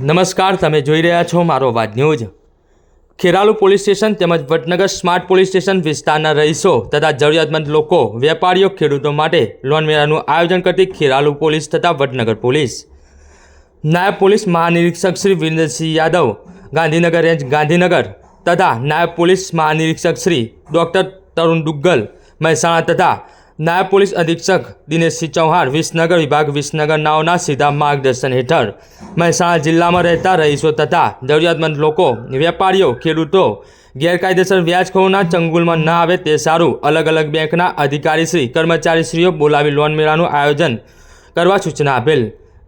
નમસ્કાર, તમે જોઈ રહ્યા છો મારો વાત ન્યૂઝ. ખેરાલુ પોલીસ સ્ટેશન તેમજ વડનગર સ્માર્ટ પોલીસ સ્ટેશન વિસ્તારના રહીશો તથા જરૂરિયાતમંદ લોકો, વેપારીઓ, ખેડૂતો માટે લોન મેળાનું આયોજન કરતી ખેરાલુ પોલીસ તથા વડનગર પોલીસ. નાયબ પોલીસ મહાનિરીક્ષક શ્રી વિરેન્દ્રસિંહ યાદવ, ગાંધીનગર રેન્જ ગાંધીનગર તથા નાયબ પોલીસ મહાનિરીક્ષક શ્રી ડૉક્ટર તરુણ દુગ્ગલ, મહેસાણા તથા નાયબ પોલીસ અધિક્ષક દિનેશસિંહ ચૌહાણ વિસનગર વિભાગ વિસનગર નાઓના સીધા માર્ગદર્શન હેઠળ મહેસાણા જિલ્લામાં રહેતા રહીશો તથા જરૂરિયાતમંદ લોકો, વેપારીઓ, ખેડૂતો ગેરકાયદેસર વ્યાજખોરોના ચંગુલમાં ન આવે તે સારું અલગ અલગ બેંકના અધિકારીશ્રી, કર્મચારીશ્રીઓ બોલાવી લોન મેળાનું આયોજન કરવા સૂચના આપેલ.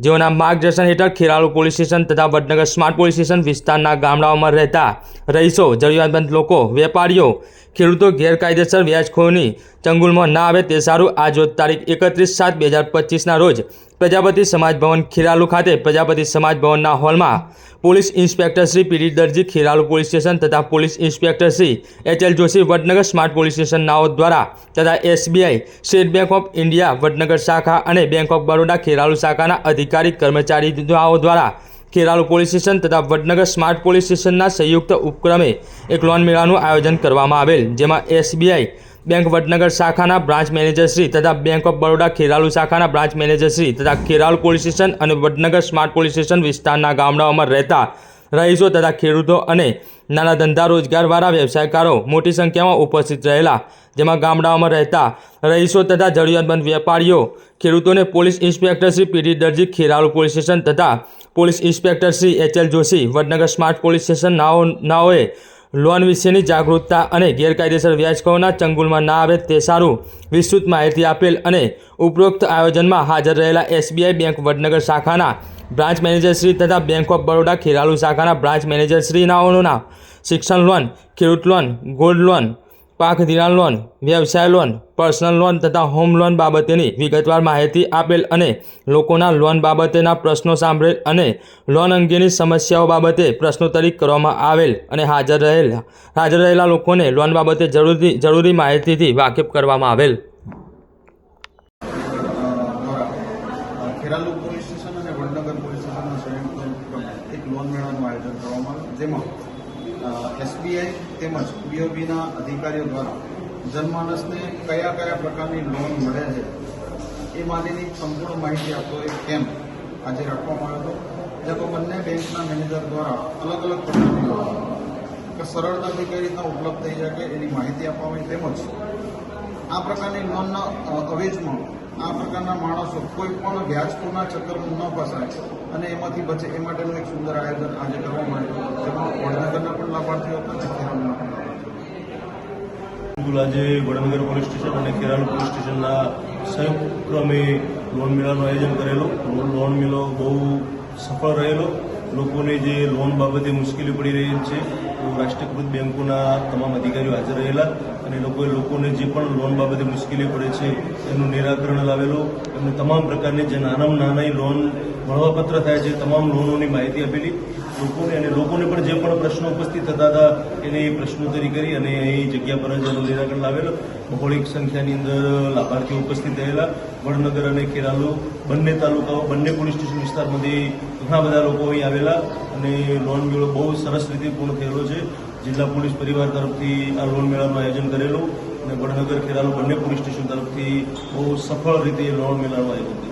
જેઓના માર્ગદર્શન હેઠળ ખેરાલુ પોલીસ સ્ટેશન તથા વડનગર સ્માર્ટ પોલીસ સ્ટેશન વિસ્તારના ગામડાઓમાં રહેતા રહીશો, જરૂરિયાતમંદ લોકો, વેપારીઓ, ખેડૂતો ગેરકાયદેસર વ્યાજખોરની ચંગુલમાં ના આવે તે સારું. આજ રોજ તારીખ એકત્રીસ સાત બે હજાર પચીસના રોજ પ્રજાપતિ સમાજ ભવન ખીરાલુ ખાતે પ્રજાપતિ સમાજ ભવનના હોલમાં police inspector Shri P D Darji Kheralu police station તથા police inspector Shri H L Joshi Vadnagar smart police station નાઓ દ્વારા તથા SBI state bank of India Vadnagar શાખા અને બેંક ઓફ બરોડા ખેરાલુ શાખાના અધિકારી કર્મચારીઓ દ્વારા ખેરાલુ પોલીસ સ્ટેશન તથા વડનગર સ્માર્ટ પોલીસ સ્ટેશનના સંયુક્ત ઉપક્રમે એક લોન મેળાનું આયોજન કરવામાં આવેલ, જેમાં એસબીઆઈ બેંક વડનગર શાખાના બ્રાન્ચ મેનેજરશ્રી તથા બેંક ઓફ બરોડા ખેરાલુ શાખાના બ્રાન્ચ મેનેજરશ્રી તથા ખેરાલુ પોલીસ સ્ટેશન અને વડનગર સ્માર્ટ પોલીસ સ્ટેશન વિસ્તારના ગામડાઓમાં રહેતા રહીશો તથા ખેડૂતો અને નાના ધંધા રોજગારવાળા વ્યવસાયકારો મોટી સંખ્યામાં ઉપસ્થિત રહેલા. જેમાં ગામડાઓમાં રહેતા રહીશો તથા જરૂરિયાતમંદ વેપારીઓ, ખેડૂતોને police inspector Shri P D Darji, Kheralu police station તથા police inspector Shri H L Joshi Vadnagar smart police station નાઓ નાઓએ લોન વિશેની જાગૃતતા અને ગેરકાયદેસર વ્યાજકોના ચંગુલમાં ના આવે તે સારું વિસ્તૃત માહિતી આપેલ અને ઉપરોક્ત આયોજનમાં હાજર રહેલા એસબીઆઈ બેંક વડનગર શાખાના બ્રાન્ચ મેનેજરશ્રી તથા બેંક ઓફ બરોડા ખેરાલુ શાખાના બ્રાન્ચ મેનેજરશ્રીનાઓના શિક્ષણ લોન, ખેડૂત લોન, ગોલ્ડ લોન પાક ધિરાણ લોન, વ્યવસાય લોન, પર્સનલ લોન તથા હોમ લોન બાબતેની વિગતવાર માહિતી આપેલ અને લોકોના લોન બાબતેના પ્રશ્નો સાંભળેલ અને લોન અંગેની સમસ્યાઓ બાબતે પ્રશ્નોત્તરી કરવામાં આવેલ અને હાજર રહેલા હાજર રહેલા લોકોને લોન બાબતે જરૂરી જરૂરી માહિતીથી વાકેફ કરવામાં આવેલ. પોલીસ સ્ટેશન અને વડનગર પોલીસ સ્ટેશનના સંયુક્ત એક લોન મેળાનું આયોજન કરવામાં આવ્યું. જેમાં એસબીઆઈ તેમજ બીઓબીના અધિકારીઓ દ્વારા જનમાનસને કયા કયા પ્રકારની લોન મળે છે એ માટેની સંપૂર્ણ માહિતી આપતો એક કેમ્પ આજે રાખવામાં આવ્યો હતો, જેમાં બંને બેંકના મેનેજર દ્વારા અલગ અલગ પ્રકારની લોન સરળતાથી કઈ રીતના ઉપલબ્ધ થઈ શકે એની માહિતી આપવામાં આવી, તેમજ આ પ્રકારની લોનના અવેજમાં આ પ્રકારના માણસો કોઈ પણ વ્યાજકોના ચક્કરમાં ન ફસાય અને એમાંથી બચે એ માટેનું એક સુંદર આયોજન આજે કરવામાં આવ્યું જેમાં વડનગરના પણ લાભાર્થીઓ હતા અને પણ આજે વડનગર પોલીસ સ્ટેશન અને ખેરાલુ પોલીસ સ્ટેશનના સંયુક્ત ક્રમે લોન મેળાનું આયોજન કરેલું. લોન મેળો બહુ સફળ રહેલો. લોકોને જે લોન બાબતે મુશ્કેલી પડી રહી છે રાષ્ટ્રીયકૃત બેન્કોના તમામ અધિકારીઓ હાજર રહેલા અને લોકોએ લોકોને જે પણ લોન બાબતે મુશ્કેલી પડે છે, એનું નિરાકરણ લાવેલું. એમને તમામ પ્રકારની જે નાનામાં નાના લોન મળવાપત્ર થાય છે તમામ લોનોની માહિતી આપેલી. લોકોને અને લોકોને પણ જે પણ પ્રશ્નો ઉપસ્થિત થતા હતા, એની પ્રશ્નોત્તરી કરી અને એ જગ્યા પર જ એનું નિરાકરણ લાવેલો. બહોળિક સંખ્યાની અંદર લાભાર્થીઓ ઉપસ્થિત થયેલા. વડનગર અને ખેરાલુ, બંને તાલુકાઓ, બંને પોલીસ સ્ટેશન વિસ્તારમાંથી ઘણા બધા લોકો અહીં આવેલા અને લોન મેળો બહુ સરસ રીતે પૂર્ણ થયેલો છે. જિલ્લા પોલીસ પરિવાર તરફથી આ લોન મેળાનું આયોજન કરેલું અને વડનગર, ખેરાલુ બંને પોલીસ સ્ટેશન તરફથી બહુ સફળ રીતે લોન મેળાનું આયોજન